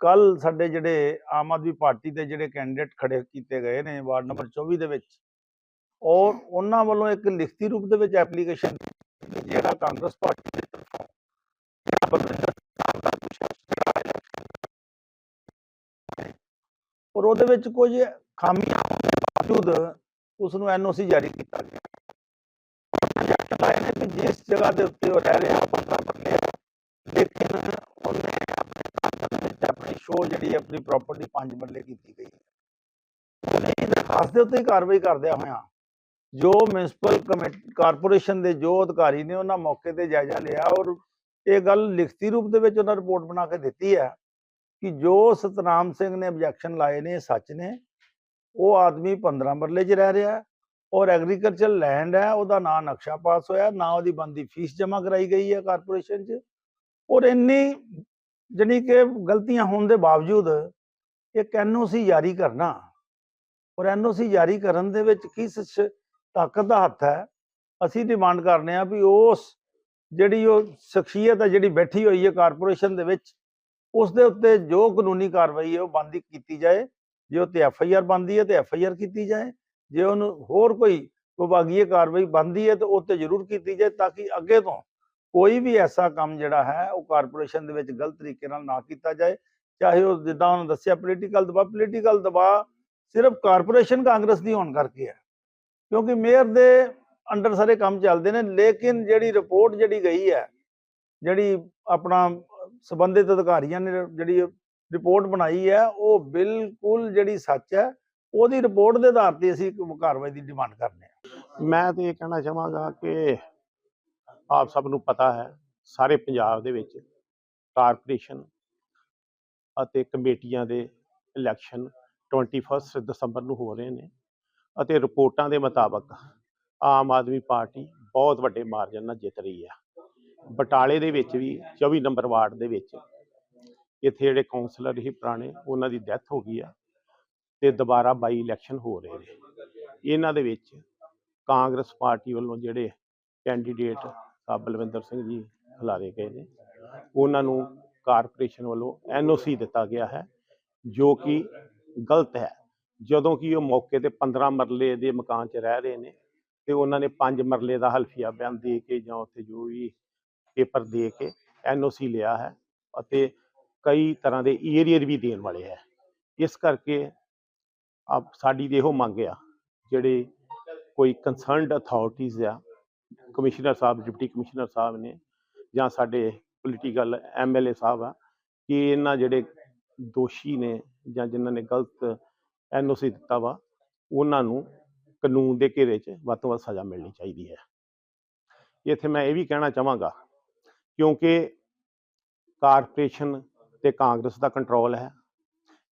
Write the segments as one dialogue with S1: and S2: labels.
S1: ਕੱਲ ਸਾਡੇ ਜਿਹੜੇ ਆਮ ਆਦਮੀ ਪਾਰਟੀ ਦੇ ਜਿਹੜੇ ਕੈਂਡੀਡੇਟ ਖੜੇ ਕੀਤੇ ਗਏ ਨੇ ਵਾਰਡ ਨੰਬਰ 24 ਦੇ ਵਿੱਚ ਔਰ ਉਹਨਾਂ ਵੱਲੋਂ ਇੱਕ ਲਿਖਤੀ ਰੂਪ ਦੇ ਵਿੱਚ ਐਪਲੀਕੇਸ਼ਨ ਜਿਹੜਾ ਕਾਂਗਰਸ ਪਾਰਟੀ ਦੇ ਤਰਫੋਂ ਔਰ ਉਹਦੇ ਵਿੱਚ ਕੁਝ ਖਾਮੀਆਂ ਹੋਣ ਦੇ ਬਾਵਜੂਦ ਉਸ ਨੂੰ ਐਨਓਸੀ ਜਾਰੀ ਕੀਤਾ ਗਿਆ। ਪ੍ਰੋਜੈਕਟ ਲਾਏ ਨੇ ਕਿ ਜਿਸ ਜਗ੍ਹਾ ਦੇ ਉੱਤੇ ਉਹ ਰਹਿ ਰਿਹਾ ਬੰਦਾ ਬਦਲਿਆ ਲੇਕਿਨ ਉਹਨੇ ਆਪਣੇ ਘਰ ਦੇ ਵਿੱਚ ਆਪਣੀ ਸ਼ੋਅ ਜਿਹੜੀ ਆਪਣੀ ਪ੍ਰਾਪਰਟੀ ਪੰਜ ਬੱਲੇ ਕੀਤੀ ਗਈ ਹੈ। ਇਹ ਦਰਖਾਸਤ ਦੇ ਉੱਤੇ ਕਾਰਵਾਈ ਕਰਦਿਆਂ ਹੋਇਆਂ ਜੋ ਮਿਊਨਿਸਪਲ ਕਾਰਪੋਰੇਸ਼ਨ ਦੇ ਜੋ ਅਧਿਕਾਰੀ ਨੇ ਉਹਨਾਂ ਮੌਕੇ ਤੇ ਜਾਇਜ਼ਾ ਲਿਆ ਔਰ ਇਹ ਗੱਲ ਲਿਖਤੀ ਰੂਪ ਦੇ ਵਿੱਚ ਉਹਨਾਂ ਰਿਪੋਰਟ ਬਣਾ ਕੇ ਦਿੱਤੀ ਹੈ ਕਿ ਜੋ ਸਤਨਾਮ ਸਿੰਘ ਨੇ ਆਬਜੈਕਸ਼ਨ ਲਾਏ ਨੇ ਸੱਚ ਨੇ। ਉਹ ਆਦਮੀ 15 ਮਰਲੇ 'ਚ ਰਹਿ ਰਿਹਾ ਔਰ ਐਗਰੀਕਲਚਰ ਲੈਂਡ ਹੈ, ਉਹਦਾ ਨਾ ਨਕਸ਼ਾ ਪਾਸ ਹੋਇਆ, ਨਾ ਉਹਦੀ ਬੰਦੀ ਫੀਸ ਜਮ੍ਹਾਂ ਕਰਾਈ ਗਈ ਹੈ ਕਾਰਪੋਰੇਸ਼ਨ 'ਚ ਔਰ ਇੰਨੀ ਜਾਣੀ ਕਿ ਗਲਤੀਆਂ ਹੋਣ ਦੇ ਬਾਵਜੂਦ ਇੱਕ ਐਨਓਸੀ ਜਾਰੀ ਕਰਨਾ। ਔਰ ਐਨਓਸੀ ਜਾਰੀ ਕਰਨ ਦੇ ਵਿੱਚ ਕਿਸ ਤਾਕਤ ਦਾ ਹੱਥ ਹੈ। ਅਸੀਂ ਡਿਮਾਂਡ ਕਰਨੇ ਆ ਵੀ ਉਸ ਜਿਹੜੀ ਉਹ ਸ਼ਖਸੀਅਤ ਹੈ, ਜਿਹੜੀ ਬੈਠੀ ਹੋਈ ਹੈ ਕਾਰਪੋਰੇਸ਼ਨ ਦੇ ਵਿੱਚ, ਉਸ ਦੇ ਉੱਤੇ ਜੋ ਕਾਨੂੰਨੀ ਕਾਰਵਾਈ ਹੈ, ਉਹ ਬੰਦੀ ਕੀਤੀ ਜਾਏ। ਜੇ ਉਹ ਤੇ ਐਫ ਆਈ ਆਰ ਬੰਦੀ ਹੈ, ਤੇ ਐਫ ਆਈ ਆਰ ਕੀਤੀ ਜਾਏ। ਜੇ ਉਹਨੂੰ ਹੋਰ ਕੋਈ ਵਿਭਾਗੀय ਕਾਰਵਾਈ ਬੰਦੀ ਹੈ, ਤੇ ਉਹ ਤੇ ਜ਼ਰੂਰ ਕੀਤੀ ਜਾਏ, ਤਾਂ ਕਿ ਅੱਗੇ ਤੋਂ ਕੋਈ ਵੀ ਐਸਾ ਕੰਮ ਜਿਹੜਾ ਹੈ, ਉਹ ਕਾਰਪੋਰੇਸ਼ਨ ਦੇ ਵਿੱਚ ਗਲਤ ਤਰੀਕੇ ਨਾਲ ਨਾ ਕੀਤਾ ਜਾਏ। ਚਾਹੇ ਉਹ ਜਿੱਦਾਂ ਉਹਨੇ ਦੱਸਿਆ ਪੋਲੀਟੀਕਲ ਦਬਾਅ ਪੋਲੀਟੀਕਲ ਦਬਾਅ ਸਿਰਫ ਕਾਰਪੋਰੇਸ਼ਨ ਕਾਂਗਰਸ ਦੀ ਹੋਣ ਕਰਕੇ ਹੈ। ਕਿਉਂਕਿ ਮੇਅਰ ਦੇ ਅੰਡਰ ਸਾਰੇ ਕੰਮ ਚੱਲਦੇ ਨੇ, ਲੇਕਿਨ ਜਿਹੜੀ ਰਿਪੋਰਟ ਜਿਹੜੀ ਗਈ ਹੈ, ਜਿਹੜੀ ਆਪਣਾ ਸੰਬੰਧਿਤ ਅਧਿਕਾਰੀਆਂ ਨੇ ਜਿਹੜੀ ਰਿਪੋਰਟ ਬਣਾਈ ਹੈ, ਉਹ ਬਿਲਕੁਲ ਜਿਹੜੀ ਸੱਚ ਹੈ, ਉਹਦੀ ਰਿਪੋਰਟ ਦੇ ਆਧਾਰ ਤੇ ਅਸੀਂ ਕਾਰਵਾਈ ਦੀ ਡਿਮਾਂਡ ਕਰਨੇ ਆ
S2: ਮੈਂ ਤੇ ਇਹ ਕਹਿਣਾ ਚਾਹਾਂਗਾ ਕਿ ਆਪ ਸਭ ਨੂੰ ਪਤਾ ਹੈ, ਸਾਰੇ ਪੰਜਾਬ ਦੇ ਵਿੱਚ ਕਾਰਪੋਰੇਸ਼ਨ ਅਤੇ ਕਮੇਟੀਆਂ ਦੇ ਇਲੈਕਸ਼ਨ 21 ਦਸੰਬਰ ਨੂੰ ਹੋ ਰਹੇ ਨੇ ਅਤੇ ਰਿਪੋਰਟਾਂ ਦੇ ਮੁਤਾਬਕ ਆਮ ਆਦਮੀ ਪਾਰਟੀ ਬਹੁਤ ਵੱਡੇ ਮਾਰਜਨ ਨਾਲ ਜਿੱਤ ਰਹੀ ਹੈ ਬਟਾਲੇ ਦੇ ਵਿੱਚ ਵੀ 24 ਨੰਬਰ ਵਾਰਡ ਦੇ ਵਿੱਚ ਇੱਥੇ ਜਿਹੜੇ ਕਾਉਂਸਲਰ ਸੀ ਪੁਰਾਣੇ, ਉਹਨਾਂ ਦੀ ਡੈਥ ਹੋ ਗਈ ਆ ਤੇ ਦੁਬਾਰਾ ਬਾਈ ਇਲੈਕਸ਼ਨ ਹੋ ਰਹੇ ਨੇ। ਇਹਨਾਂ ਦੇ ਵਿੱਚ ਕਾਂਗਰਸ ਪਾਰਟੀ ਵੱਲੋਂ ਜਿਹੜੇ ਕੈਂਡੀਡੇਟ ਸਾਹਿਬ ਬਲਵਿੰਦਰ ਸਿੰਘ ਜੀ ਖਿਲਾਰੇ ਗਏ ਨੇ। ਉਹਨਾਂ ਨੂੰ ਕਾਰਪੋਰੇਸ਼ਨ ਵੱਲੋਂ ਐਨਓਸੀ ਦਿੱਤਾ ਗਿਆ ਹੈ, ਜੋ ਕਿ ਗਲਤ ਹੈ। ਜਦੋਂ ਕਿ ਉਹ ਮੌਕੇ ਤੇ 15 ਮਰਲੇ ਦੇ ਮਕਾਨ 'ਚ ਰਹਿ ਰਹੇ ਨੇ ਤੇ ਉਹਨਾਂ ਨੇ 5 ਮਰਲੇ ਦਾ ਹਲਫੀਆ ਬਿਆਨ ਦੇ ਕੇ ਜਾਂ ਉੱਥੇ ਜੋ ਵੀ ਪੇਪਰ ਦੇ ਕੇ ਐਨਓਸੀ ਲਿਆ ਹੈ ਅਤੇ ਕਈ ਤਰ੍ਹਾਂ ਦੇ ਏਰੀਅਰ ਵੀ ਦੇਣ ਵਾਲੇ ਹੈ। ਇਸ ਕਰਕੇ ਆਪ ਸਾਡੀ ਇਹੋ ਮੰਗ ਆ, ਜਿਹੜੇ ਕੋਈ ਕੰਸਰਨਡ ਅਥਾਰਟੀਜ਼ ਆ ਕਮਿਸ਼ਨਰ ਸਾਹਿਬ, ਡਿਪਟੀ ਕਮਿਸ਼ਨਰ ਸਾਹਿਬ ਨੇ ਜਾਂ ਸਾਡੇ ਪੋਲੀਟੀਕਲ ਐਮਐਲਏ ਸਾਹਿਬ ਆ, ਕਿ ਇਹਨਾਂ ਜਿਹੜੇ ਦੋਸ਼ੀ ਨੇ ਜਾਂ ਜਿਨ੍ਹਾਂ ਨੇ ਗਲਤ ਐਨਓਸੀ ਦਿੱਤਾ ਵਾ, ਉਹਨਾਂ ਨੂੰ ਕਾਨੂੰਨ ਦੇ ਘੇਰੇ 'ਚ ਵੱਧ ਤੋਂ ਵੱਧ ਸਜ਼ਾ ਮਿਲਣੀ ਚਾਹੀਦੀ ਹੈ। ਇੱਥੇ ਮੈਂ ਇਹ ਵੀ ਕਹਿਣਾ ਚਾਹਾਂਗਾ, ਕਿਉਂਕਿ ਕਾਰਪੋਰੇਸ਼ਨ ਤੇ ਕਾਂਗਰਸ ਦਾ ਕੰਟਰੋਲ ਹੈ,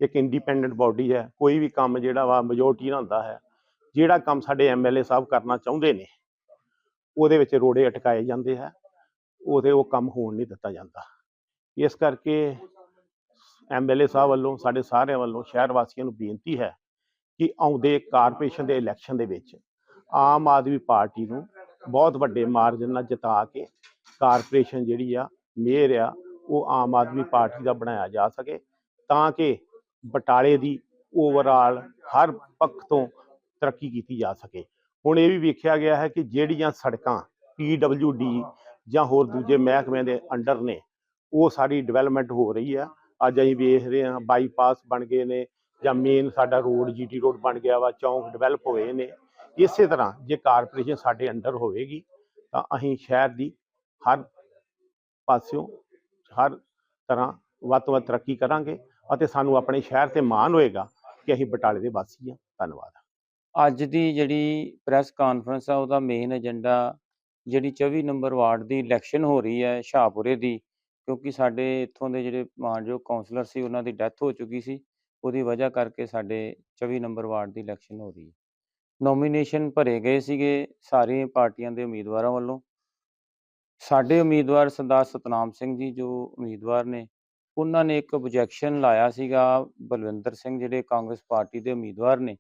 S2: ਇੱਕ ਇੰਡੀਪੈਂਡੈਂਟ ਬਾਡੀ ਹੈ, ਕੋਈ ਵੀ ਕੰਮ ਜਿਹੜਾ ਵਾ ਮੈਜੋਰਟੀ ਨਾਲ ਹੁੰਦਾ ਹੈ, ਜਿਹੜਾ ਕੰਮ ਸਾਡੇ ਐਮਐਲਏ ਸਾਹਿਬ ਕਰਨਾ ਚਾਹੁੰਦੇ ਨੇ ਉਹਦੇ ਵਿੱਚ ਰੋੜੇ ਅਟਕਾਏ ਜਾਂਦੇ ਹੈ, ਉਹਦੇ ਉਹ ਕੰਮ ਹੋਣ ਨਹੀਂ ਦਿੱਤਾ ਜਾਂਦਾ। ਇਸ ਕਰਕੇ ਐਮਐਲਏ ਸਾਹਿਬ ਵੱਲੋਂ, ਸਾਡੇ ਸਾਰਿਆਂ ਵੱਲੋਂ, ਸ਼ਹਿਰ ਵਾਸੀਆਂ ਨੂੰ ਬੇਨਤੀ ਹੈ ਕਿ ਆਉਂਦੇ ਕਾਰਪੋਰੇਸ਼ਨ ਦੇ ਇਲੈਕਸ਼ਨ ਦੇ ਵਿੱਚ ਆਮ ਆਦਮੀ ਪਾਰਟੀ ਨੂੰ ਬਹੁਤ ਵੱਡੇ ਮਾਰਜਨ ਨਾਲ ਜਿਤਾ ਕੇ ਕਾਰਪੋਰੇਸ਼ਨ ਜਿਹੜੀ ਆ, ਮੇਅਰ ਆ, ਉਹ ਆਮ ਆਦਮੀ ਪਾਰਟੀ ਦਾ ਬਣਾਇਆ ਜਾ ਸਕੇ ਤਾਂ ਕਿ ਬਟਾਲੇ ਦੀ ਓਵਰਆਲ ਹਰ ਪੱਖ ਤੋਂ ਤਰੱਕੀ ਕੀਤੀ ਜਾ ਸਕੇ। ਹੁਣ ਇਹ ਵੀ ਵੇਖਿਆ ਗਿਆ ਹੈ ਕਿ ਜਿਹੜੀਆਂ ਸੜਕਾਂ ਡੀ ਜਾਂ ਹੋਰ ਦੂਜੇ ਮਹਿਕਮਿਆਂ ਦੇ ਅੰਡਰ ਨੇ, ਉਹ ਸਾਰੀ ਡਿਵੈਲਪਮੈਂਟ ਹੋ ਰਹੀ ਆ। ਅੱਜ ਅਸੀਂ ਵੇਖ ਰਹੇ ਹਾਂ ਬਾਈਪਾਸ ਬਣ ਗਏ ਨੇ ਜਾਂ ਮੇਨ ਸਾਡਾ ਰੋਡ ਜੀਟੀ ਰੋਡ ਬਣ ਗਿਆ ਵਾ, ਚੌਂਕ ਡਿਵੈਲਪ ਹੋਏ ਨੇ। ਇਸੇ ਤਰ੍ਹਾਂ ਜੇ ਕਾਰਪੋਰੇਸ਼ਨ ਸਾਡੇ ਅੰਡਰ ਹੋਵੇਗੀ, ਤਾਂ ਅਸੀਂ ਸ਼ਹਿਰ ਦੀ ਹਰ ਪਾਸਿਓਂ ਹਰ ਤਰ੍ਹਾਂ ਵੱਧ ਤੋਂ ਵੱਧ ਤਰੱਕੀ ਕਰਾਂਗੇ ਅਤੇ ਸਾਨੂੰ ਆਪਣੇ ਸ਼ਹਿਰ ਤੇ ਮਾਣ ਹੋਏਗਾ ਕਿ ਅਸੀਂ ਬਟਾਲੇ ਦੇ ਵਾਸੀ ਹਾਂ। ਧੰਨਵਾਦ।
S3: ਅੱਜ ਦੀ ਜਿਹੜੀ ਪ੍ਰੈਸ ਕਾਨਫਰੰਸ ਆ, ਉਹਦਾ ਮੇਨ ਏਜੰਡਾ ਜਿਹੜੀ 24 ਨੰਬਰ ਵਾਰਡ ਦੀ ਇਲੈਕਸ਼ਨ ਹੋ ਰਹੀ ਹੈ ਸ਼ਾਹਪੁਰੇ ਦੀ, ਕਿਉਂਕਿ ਸਾਡੇ ਇੱਥੋਂ ਦੇ ਜਿਹੜੇ ਮਾਨਯੋਗ ਕਾਉਂਸਲਰ ਸੀ, ਉਹਨਾਂ ਦੀ ਡੈਥ ਹੋ ਚੁੱਕੀ ਸੀ, ਉਹਦੀ ਵਜ੍ਹਾ ਕਰਕੇ ਸਾਡੇ 24 ਨੰਬਰ ਵਾਰਡ ਦੀ ਇਲੈਕਸ਼ਨ ਹੋ ਰਹੀ ਹੈ। ਨੋਮੀਨੇਸ਼ਨ ਭਰੇ ਗਏ ਸੀਗੇ ਸਾਰੀਆਂ ਪਾਰਟੀਆਂ ਦੇ ਉਮੀਦਵਾਰਾਂ ਵੱਲੋਂ। ਸਾਡੇ ਉਮੀਦਵਾਰ ਸਰਦਾਰ ਸਤਨਾਮ ਸਿੰਘ ਜੀ ਜੋ ਉਮੀਦਵਾਰ ਨੇ, ਉਹਨਾਂ ਨੇ ਇੱਕ ਆਬਜੈਕਸ਼ਨ ਲਾਇਆ ਸੀਗਾ ਬਲਵਿੰਦਰ ਸਿੰਘ, ਜਿਹੜੇ ਕਾਂਗਰਸ ਪਾਰਟੀ ਦੇ ਉਮੀਦਵਾਰ ਨੇ।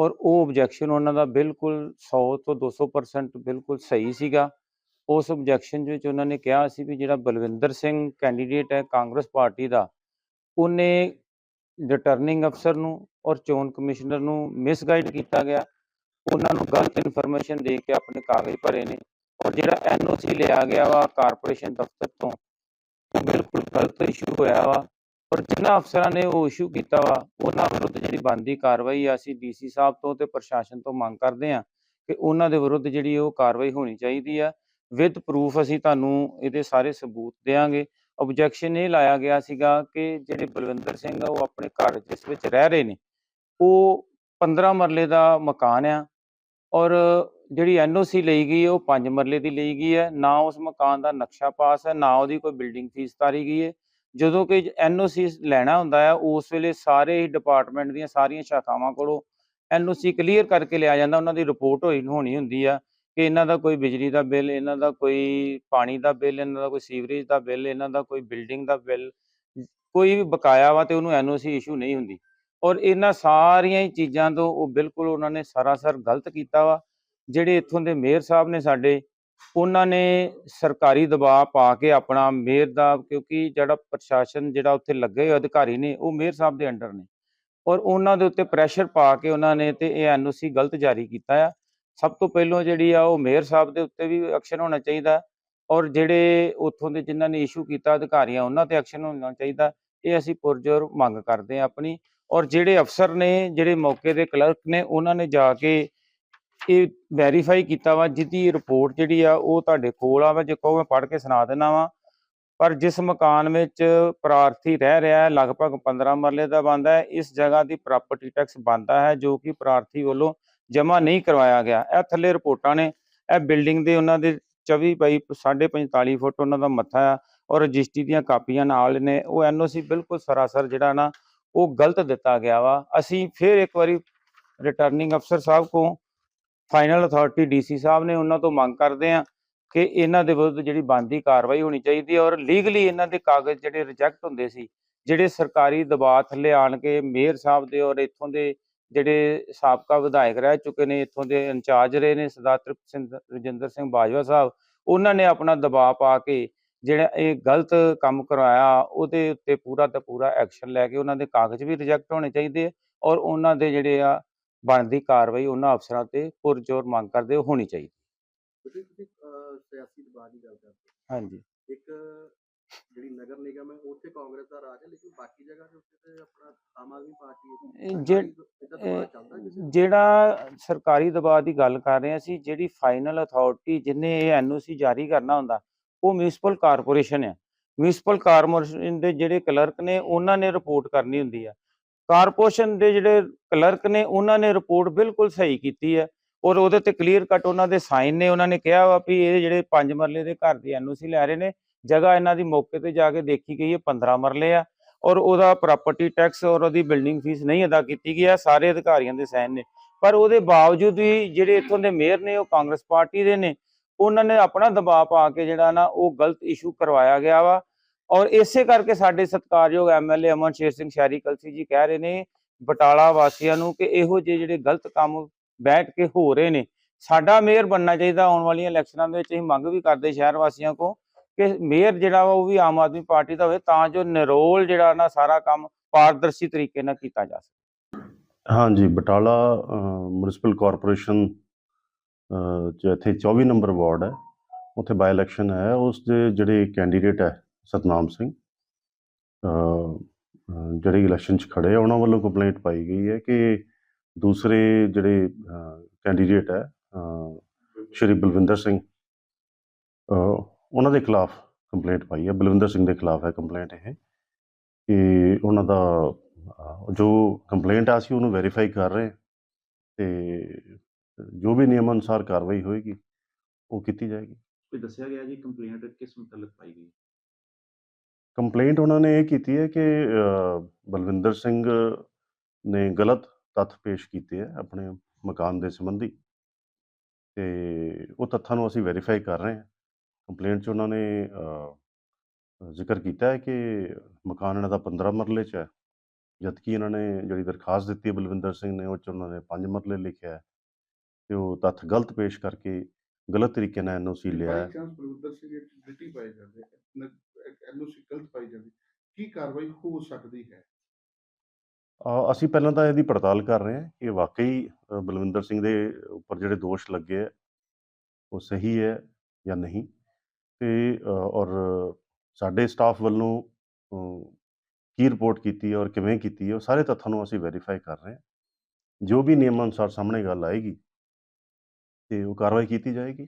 S3: ਔਰ ਉਹ ਆਬਜੈਕਸ਼ਨ ਉਹਨਾਂ ਦਾ ਬਿਲਕੁਲ 100 ਤੋਂ 200% ਬਿਲਕੁਲ ਸਹੀ ਸੀਗਾ। ਉਸ ਆਬਜੈਕਸ਼ਨ ਵਿੱਚ ਉਹਨਾਂ ਨੇ ਕਿਹਾ ਸੀ ਵੀ ਜਿਹੜਾ ਬਲਵਿੰਦਰ ਸਿੰਘ ਕੈਂਡੀਡੇਟ ਹੈ ਕਾਂਗਰਸ ਪਾਰਟੀ ਦਾ, ਉਹਨੇ ਰਿਟਰਨਿੰਗ ਅਫਸਰ ਨੂੰ ਔਰ ਚੋਣ ਕਮਿਸ਼ਨਰ ਨੂੰ ਮਿਸਗਾਈਡ ਕੀਤਾ ਗਿਆ। ਉਹਨਾਂ ਨੂੰ ਗਲਤ ਇਨਫੋਰਮੇਸ਼ਨ ਦੇ ਕੇ ਆਪਣੇ ਕਾਗਜ਼ ਭਰੇ ਨੇ ਔਰ ਜਿਹੜਾ ਐਨਓਸੀ ਲਿਆ ਗਿਆ ਵਾ ਕਾਰਪੋਰੇਸ਼ਨ ਦਫ਼ਤਰ ਤੋਂ ਬਿਲਕੁਲ ਗਲਤ ਇਸ਼ੂ ਹੋਇਆ ਵਾ। ਔਰ ਜਿਨ੍ਹਾਂ ਅਫਸਰਾਂ ਨੇ ਉਹ ਇਸ਼ੂ ਕੀਤਾ ਵਾ, ਉਹਨਾਂ ਵਿਰੁੱਧ ਜਿਹੜੀ ਬਣਦੀ ਕਾਰਵਾਈ ਆ, ਅਸੀਂ ਡੀਸੀ ਸਾਹਿਬ ਤੋਂ ਤੇ ਪ੍ਰਸ਼ਾਸਨ ਤੋਂ ਮੰਗ ਕਰਦੇ ਆ ਕਿ ਉਹਨਾਂ ਦੇ ਵਿਰੁੱਧ ਜਿਹੜੀ ਉਹ ਕਾਰਵਾਈ ਹੋਣੀ ਚਾਹੀਦੀ ਆ। ਵਿਦ ਪ੍ਰੂਫ ਅਸੀਂ ਤੁਹਾਨੂੰ ਇਹਦੇ ਸਾਰੇ ਸਬੂਤ ਦੇਵਾਂਗੇ ਆਬਜੈਕਸ਼ਨ ਇਹ ਲਾਇਆ ਗਿਆ ਸੀਗਾ ਕਿ ਜਿਹੜੇ ਬਲਵਿੰਦਰ ਸਿੰਘ ਆ, ਉਹ ਆਪਣੇ ਘਰ ਜਿਸ ਵਿੱਚ ਰਹਿ ਰਹੇ ਨੇ, ਉਹ 15 ਮਰਲੇ ਦਾ ਮਕਾਨ ਆ ਔਰ ਜਿਹੜੀ ਐਨਓਸੀ ਲਈ ਗਈ, ਉਹ 5 ਮਰਲੇ ਦੀ ਲਈ ਗਈ ਹੈ। ਨਾ ਉਸ ਮਕਾਨ ਦਾ ਨਕਸ਼ਾ ਪਾਸ ਹੈ, ਨਾ ਉਹਦੀ ਕੋਈ ਬਿਲਡਿੰਗ ਫੀਸ ਤਾਰੀ ਗਈ ਹੈ। ਜਦੋਂ ਕਿ ਐਨਓਸੀ ਲੈਣਾ ਹੁੰਦਾ ਹੈ ਉਸ ਵੇਲੇ ਸਾਰੇ ਹੀ ਡਿਪਾਰਟਮੈਂਟ ਦੀਆਂ ਸਾਰੀਆਂ ਸ਼ਾਖਾਵਾਂ ਕੋਲੋਂ ਐਨਓਸੀ ਕਲੀਅਰ ਕਰਕੇ ਲਿਆ ਜਾਂਦਾ, ਉਹਨਾਂ ਦੀ ਰਿਪੋਰਟ ਹੋਈ, ਹੋਣੀ ਹੁੰਦੀ ਆ ਕਿ ਇਹਨਾਂ ਦਾ ਕੋਈ ਬਿਜਲੀ ਦਾ ਬਿੱਲ, ਇਹਨਾਂ ਦਾ ਕੋਈ ਪਾਣੀ ਦਾ ਬਿੱਲ, ਇਹਨਾਂ ਦਾ ਕੋਈ ਸੀਵਰੇਜ ਦਾ ਬਿੱਲ, ਇਹਨਾਂ ਦਾ ਕੋਈ ਬਿਲਡਿੰਗ ਦਾ ਬਿੱਲ ਕੋਈ ਵੀ ਬਕਾਇਆ ਵਾ ਤੇ ਉਹਨੂੰ ਐਨਓਸੀ ਇਸ਼ੂ ਨਹੀਂ ਹੁੰਦੀ। ਔਰ ਇਹਨਾਂ ਸਾਰੀਆਂ ਹੀ ਚੀਜ਼ਾਂ ਤੋਂ ਉਹ ਬਿਲਕੁਲ ਉਹਨਾਂ ਨੇ ਸਰਾਸਰ ਗਲਤ ਕੀਤਾ ਵਾ, ਜਿਹੜੇ ਇੱਥੋਂ ਦੇ ਮੇਅਰ ਸਾਹਿਬ ਨੇ ਸਾਡੇ ਉਹਨਾਂ ਨੇ ਸਰਕਾਰੀ ਦਬਾਅ ਪਾ ਕੇ ਆਪਣਾ ਮੇਅਰ ਦਾ, ਕਿਉਂਕਿ ਜਿਹੜਾ ਪ੍ਰਸ਼ਾਸਨ ਜਿਹੜਾ ਉੱਥੇ ਲੱਗੇ ਹੋਏ ਅਧਿਕਾਰੀ ਨੇ, ਉਹ ਮੇਅਰ ਸਾਹਿਬ ਦੇ ਅੰਡਰ ਨੇ। ਔਰ ਉਹਨਾਂ ਦੇ ਉੱਤੇ ਪ੍ਰੈਸ਼ਰ ਪਾ ਕੇ ਉਹਨਾਂ ਨੇ ਤੇ ਇਹ ਐਨਓਸੀ ਗਲਤ ਜਾਰੀ ਕੀਤਾ ਆ। ਸਭ ਤੋਂ ਪਹਿਲਾਂ ਜਿਹੜੀ ਆ ਉਹ ਮੇਅਰ ਸਾਹਿਬ ਦੇ ਉੱਤੇ ਵੀ ਐਕਸ਼ਨ ਹੋਣਾ ਚਾਹੀਦਾ ਔਰ ਜਿਹੜੇ ਉੱਥੋਂ ਦੇ ਜਿਨ੍ਹਾਂ ਨੇ ਇਸ਼ੂ ਕੀਤਾ ਅਧਿਕਾਰੀਆਂ, ਉਹਨਾਂ ਤੇ ਐਕਸ਼ਨ ਹੋਣਾ ਚਾਹੀਦਾ। ਇਹ ਅਸੀਂ ਪੁਰਜੋਰ ਮੰਗ ਕਰਦੇ ਹਾਂ ਆਪਣੀ। ਔਰ ਜਿਹੜੇ ਅਫਸਰ ਨੇ, ਜਿਹੜੇ ਮੌਕੇ ਦੇ ਕਲਰਕ ਨੇ, ਉਹਨਾਂ ਨੇ ਜਾ ਕੇ ਇਹ ਵੈਰੀਫਾਈ ਕੀਤਾ ਵਾ, ਜਿਹਦੀ ਰਿਪੋਰਟ ਜਿਹੜੀ ਆ ਉਹ ਤੁਹਾਡੇ ਕੋਲ ਆ ਵਾ ਜੇ ਕਹੋ ਮੈਂ ਪੜ੍ਹ ਕੇ ਸੁਣਾ ਦੇਣਾ ਵਾ। ਪਰ ਜਿਸ ਮਕਾਨ ਵਿੱਚ ਪ੍ਰਾਰਥੀ ਰਹਿ ਰਿਹਾ ਹੈ, ਲਗਭਗ 15 ਮਰਲੇ ਦਾ ਬਣਦਾ ਹੈ, ਇਸ ਜਗ੍ਹਾ ਦੀ ਪ੍ਰਾਪਰਟੀ ਟੈਕਸ ਬਣਦਾ ਹੈ, ਜੋ ਕਿ ਪ੍ਰਾਰਥੀ ਵੱਲੋਂ ਜਮ੍ਹਾਂ ਨਹੀਂ ਕਰਵਾਇਆ ਗਿਆ। ਇਹ ਥੱਲੇ ਰਿਪੋਰਟਾਂ ਨੇ, ਇਹ ਬਿਲਡਿੰਗ ਦੇ ਉਹਨਾਂ ਦੇ 24 ਬਾਈ 45 ਫੁੱਟ ਉਹਨਾਂ ਦਾ ਮੱਥਾ ਆ, ਔਰ ਰਜਿਸਟਰੀ ਦੀਆਂ ਕਾਪੀਆਂ ਨਾਲ ਨੇ, ਉਹ ਐਨਓਸੀ ਬਿਲਕੁਲ ਸਰਾਸਰ ਜਿਹੜਾ ਨਾ, ਉਹ ਗਲਤ ਦਿੱਤਾ ਗਿਆ ਵਾ। ਅਸੀਂ ਫਿਰ ਇੱਕ ਵਾਰੀ ਰਿਟਰਨਿੰਗ ਅਫਸਰ ਸਾਹਿਬ ਕੋ ਫਾਈਨਲ ਅਥਾਰਟੀ ਡੀਸੀ ਸਾਹਿਬ ਨੇ ਉਹਨਾਂ ਤੋਂ ਮੰਗ ਕਰਦੇ ਆ ਕਿ ਇਹਨਾਂ ਦੇ ਵਿਰੁੱਧ ਜਿਹੜੀ ਬਣਦੀ ਕਾਰਵਾਈ ਹੋਣੀ ਚਾਹੀਦੀ ਹੈ ਔਰ ਲੀਗਲੀ ਇਹਨਾਂ ਦੇ ਕਾਗਜ਼ ਜਿਹੜੇ ਰਿਜੈਕਟ ਹੁੰਦੇ ਸੀ, ਜਿਹੜੇ ਸਰਕਾਰੀ ਦਬਾਅ ਥੱਲੇ ਆਣ ਕੇ ਮੇਅਰ ਸਾਹਿਬ ਦੇ ਔਰ ਇੱਥੋਂ ਦੇ ਜਿਹੜੇ ਸਾਬਕਾ ਵਿਧਾਇਕ ਰਹਿ ਚੁੱਕੇ ਨੇ, ਇੱਥੋਂ ਦੇ ਇੰਚਾਰਜ ਰਹੇ ਨੇ ਸਰਦਾਰ ਤ੍ਰਿਪਤ ਸਿੰਘ, ਰਜਿੰਦਰ ਸਿੰਘ ਬਾਜਵਾ ਸਾਹਿਬ, ਉਹਨਾਂ ਨੇ ਆਪਣਾ ਦਬਾਅ ਪਾ ਕੇ ਜਿਹੜਾ ਇਹ ਗਲਤ ਕੰਮ ਕਰਵਾਇਆ, ਉਹਦੇ ਉੱਤੇ ਪੂਰਾ ਤੇ ਪੂਰਾ ਐਕਸ਼ਨ ਲੈ ਕੇ ਉਹਨਾਂ ਦੇ ਕਾਗਜ਼ ਵੀ ਰਿਜੈਕਟ ਹੋਣੇ ਚਾਹੀਦੇ ਆ ਔਰ ਉਹਨਾਂ ਦੇ ਜਿਹੜੇ ਆ ਬਣਦੀ ਕਾਰਵਾਈ ਉਹਨਾਂ ਅਫਸਰਾਂ ਤੇ ਪੁਰਜੋਰ ਮੰਗ ਕਰਦੇ ਹੋਣੀ ਚਾਹੀਦੀ।
S4: ਤੁਸੀਂ ਤੁਸੀਂ ਅਹ, ਸਿਆਸੀ ਦਬਾਅ ਦੀ ਗੱਲ ਕਰਦੇ ਹੋ।
S3: ਹਾਂਜੀ।
S4: ਇੱਕ ਜਿਹੜੀ ਨਗਰ ਨਿਗਮ ਹੈ ਉੱਥੇ ਕਾਂਗਰਸ ਦਾ ਰਾਜ ਹੈ ਲੇਕਿਨ ਬਾਕੀ ਜਗ੍ਹਾ ਦੇ ਉੱਤੇ ਤੇ ਆਪਣਾ ਆਮ ਆਦਮੀ ਪਾਰਟੀ ਹੈ
S3: ਇਹ ਜੇ-
S4: ਇਹਦਾ ਦਬਾਅ ਚੱਲਦਾ ਕਿਸੇ ਤੇ?
S3: ਜਿਹੜਾ ਸਰਕਾਰੀ ਦਬਾਅ ਦੀ ਗੱਲ ਕਰ ਰਹੇ ਅਸੀਂ ਜਿਹੜੀ ਫਾਈਨਲ ਅਥਾਰਟੀ ਜਿਹਨੇ ਇਹ ਐਨਓਸੀ ਜਾਰੀ ਕਰਨਾ ਹੁੰਦਾ ਉਹ ਮਿਊਨਿਸਪਲ ਕਾਰਪੋਰੇਸ਼ਨ ਹੈ ਮਿਊਨਿਸਪਲ ਕਾਰਪੋਰੇਸ਼ਨ ਦੇ ਜਿਹੜੇ ਕਲਰਕ ਨੇ ਉਹਨਾਂ ਨੇ ਰਿਪੋਰਟ ਕਰਨੀ ਹੁੰਦੀ ਹੈ ਕਾਰਪੋਰੇਸ਼ਨ ਦੇ ਜਿਹੜੇ ਕਲਰਕ ਨੇ, ਉਹਨਾਂ ਨੇ ਰਿਪੋਰਟ ਬਿਲਕੁਲ ਸਹੀ ਕੀਤੀ ਹੈ ਔਰ ਉਹਦੇ ਤੇ ਕਲੀਅਰ ਕੱਟ ਉਹਨਾਂ ਦੇ ਸਾਈਨ ਨੇ, ਉਹਨਾਂ ਨੇ ਕਿਹਾ ਵਾ ਵੀ ਇਹ ਜਿਹੜੇ ਪੰਜ ਮਰਲੇ ਦੇ ਘਰ ਦੀ ਐਨਓਸੀ ਲੈ ਰਹੇ ਨੇ, ਜਗ੍ਹਾ ਇਹਨਾਂ ਦੀ ਮੌਕੇ ਤੇ ਜਾ ਕੇ ਦੇਖੀ ਗਈ ਹੈ 15 ਮਰਲੇ ਆ ਔਰ ਉਹਦਾ ਪ੍ਰਾਪਰਟੀ ਟੈਕਸ ਔਰ ਉਹਦੀ ਬਿਲਡਿੰਗ ਫੀਸ ਨਹੀਂ ਅਦਾ ਕੀਤੀ ਗਈ ਆ ਸਾਰੇ ਅਧਿਕਾਰੀਆਂ ਦੇ ਸਾਈਨ ਨੇ। ਪਰ ਉਹਦੇ ਬਾਵਜੂਦ ਵੀ ਜਿਹੜੇ ਇੱਥੋਂ ਦੇ ਮੇਅਰ ਨੇ, ਉਹ ਕਾਂਗਰਸ ਪਾਰਟੀ ਦੇ ਨੇ, ਉਹਨਾਂ ਨੇ ਆਪਣਾ ਦਬਾਅ ਪਾ ਕੇ ਜਿਹੜਾ ਨਾ ਉਹ ਗਲਤ ਇਸ਼ੂ ਕਰਵਾਇਆ ਗਿਆ ਵਾ ਔਰ ਇਸੇ ਕਰਕੇ ਸਾਡੇ ਸਤਿਕਾਰਯੋਗ ਐਮਐਲਏ ਅਮਨ ਸ਼ੇਰ ਸਿੰਘ ਸ਼ਹਿਰੀ ਕਲਸੀ ਜੀ ਕਹਿ ਰਹੇ ਨੇ ਬਟਾਲਾ ਵਾਸੀਆਂ ਨੂੰ ਕਿ ਇਹੋ ਜਿਹੇ ਜਿਹੜੇ ਗਲਤ ਕੰਮ ਬੈਠ ਕੇ ਹੋ ਰਹੇ ਨੇ ਸਾਡਾ ਮੇਅਰ ਬਣਨਾ ਚਾਹੀਦਾ ਆਉਣ ਵਾਲੀਆਂ ਇਲੈਕਸ਼ਨਾਂ ਦੇ ਵਿੱਚ ਅਸੀਂ ਮੰਗ ਵੀ ਕਰਦੇ ਸ਼ਹਿਰ ਵਾਸੀਆਂ ਕੋ ਕਿ ਮੇਅਰ ਜਿਹੜਾ ਵਾ ਉਹ ਵੀ ਆਮ ਆਦਮੀ ਪਾਰਟੀ ਦਾ ਹੋਵੇ ਤਾਂ ਜੋ ਨਿਰੋਲ ਜਿਹੜਾ ਨਾ ਸਾਰਾ ਕੰਮ ਪਾਰਦਰਸ਼ੀ ਤਰੀਕੇ ਨਾਲ ਕੀਤਾ ਜਾ ਸਕੇ।
S5: ਹਾਂਜੀ ਬਟਾਲਾ ਮਿਊਨਿਸਪਲ ਕਾਰਪੋਰੇਸ਼ਨ ਅ, ਇੱਥੇ 24 ਨੰਬਰ ਵਾਰਡ ਹੈ ਉੱਥੇ ਬਾਈ ਇਲੈਕਸ਼ਨ ਹੈ ਉਸ ਦੇ ਜਿਹੜੇ ਕੈਂਡੀਡੇਟ ਹੈ ਸਤਨਾਮ ਸਿੰਘ। ਅ, ਜਿਹੜੇ ਇਲੈਕਸ਼ਨ 'ਚ ਖੜੇ ਆ ਉਹਨਾਂ ਵੱਲੋਂ ਕੰਪਲੇਂਟ ਪਾਈ ਗਈ ਹੈ ਕਿ ਦੂਸਰੇ ਜਿਹੜੇ ਕੈਂਡੀਡੇਟ ਹੈ ਸ਼੍ਰੀ ਬਲਵਿੰਦਰ ਸਿੰਘ ਉਹਨਾਂ ਦੇ ਖਿਲਾਫ ਕੰਪਲੇਂਟ ਪਾਈ ਹੈ। ਬਲਵਿੰਦਰ ਸਿੰਘ ਦੇ ਖਿਲਾਫ ਹੈ ਕੰਪਲੇਂਟ ਇਹ ਕਿ ਉਹਨਾਂ ਦਾ ਜੋ ਕੰਪਲੇਂਟ ਆ ਸੀ ਉਹਨੂੰ ਵੈਰੀਫਾਈ ਕਰ ਰਹੇ ਹਾਂ ਤੇ ਜੋ ਵੀ ਨਿਯਮ ਅਨੁਸਾਰ ਕਾਰਵਾਈ ਹੋਏਗੀ ਉਹ ਕੀਤੀ ਜਾਏਗੀ।
S6: ਕੋਈ ਦੱਸਿਆ ਗਿਆ ਜੀ ਕੰਪਲੇਂਟ ਕਿਸ ਮੁਤਲਕ ਪਾਈ ਗਈ?
S5: ਕੰਪਲੇਂਟ ਉਹਨਾਂ ਨੇ ਇਹ ਕੀਤੀ ਹੈ ਕਿ ਬਲਵਿੰਦਰ ਸਿੰਘ ਨੇ ਗਲਤ ਤੱਥ ਪੇਸ਼ ਕੀਤੇ ਹੈ ਆਪਣੇ ਮਕਾਨ ਦੇ ਸੰਬੰਧੀ। ਤੇ ਉਹ ਤੱਥਾਂ ਨੂੰ ਅਸੀਂ ਵੈਰੀਫਾਈ ਕਰ ਰਹੇ ਹਾਂ। ਕੰਪਲੇਂਟ 'ਚ ਉਹਨਾਂ ਨੇ ਜ਼ਿਕਰ ਕੀਤਾ ਹੈ ਕਿ ਮਕਾਨ ਇਹਨਾਂ ਦਾ 15 ਮਰਲੇ 'ਚ ਹੈ। ਜਦਕਿ ਇਹਨਾਂ ਨੇ ਜਿਹੜੀ ਦਰਖਾਸਤ ਦਿੱਤੀ ਹੈ ਬਲਵਿੰਦਰ ਸਿੰਘ ਨੇ, ਉਹ 'ਚ ਉਹਨਾਂ ਨੇ 5 ਮਰਲੇ ਲਿਖਿਆ ਹੈ। ਤੇ ਉਹ ਤੱਥ ਗਲਤ ਪੇਸ਼ ਕਰਕੇ ਗਲਤ ਤਰੀਕੇ ਨਾਲ ਐਨਓਸੀ ਲਿਆ ਹੈ।
S7: ਚਾਂਸ ਬਲਵਿੰਦਰ ਸਿੰਘ ਇੱਕ ਗਲਤੀ ਪਾਈ ਜਾਂਦੇ ਐਨਓਸੀ ਗਲਤ ਪਾਈ ਜਾਂਦੀ। ਕੀ ਕਾਰਵਾਈ ਹੋ ਸਕਦੀ ਹੈ?
S5: ਅਸੀਂ ਪਹਿਲਾਂ ਤਾਂ ਇਹਦੀ ਪੜਤਾਲ ਕਰ ਰਹੇ ਹਾਂ ਕਿ ਵਾਕਈ ਬਲਵਿੰਦਰ ਸਿੰਘ ਦੇ ਉੱਪਰ ਜਿਹੜੇ ਦੋਸ਼ ਲੱਗੇ ਹੈ ਉਹ ਸਹੀ ਹੈ ਜਾਂ ਨਹੀਂ? ਤੇ ਔਰ ਸਾਡੇ ਸਟਾਫ ਵੱਲੋਂ ਕੀ ਰਿਪੋਰਟ ਕੀਤੀ ਔਰ ਕਿਵੇਂ ਕੀਤੀ ਹੈ ਉਹ ਸਾਰੇ ਤੱਥਾਂ ਨੂੰ ਅਸੀਂ ਵੈਰੀਫਾਈ ਕਰ ਰਹੇ ਹਾਂ। ਜੋ ਵੀ ਨਿਯਮ ਅਨੁਸਾਰ ਸਾਹਮਣੇ ਗੱਲ ਆਏਗੀ ਤੇ ਉਹ ਕਾਰਵਾਈ ਕੀਤੀ ਜਾਏਗੀ?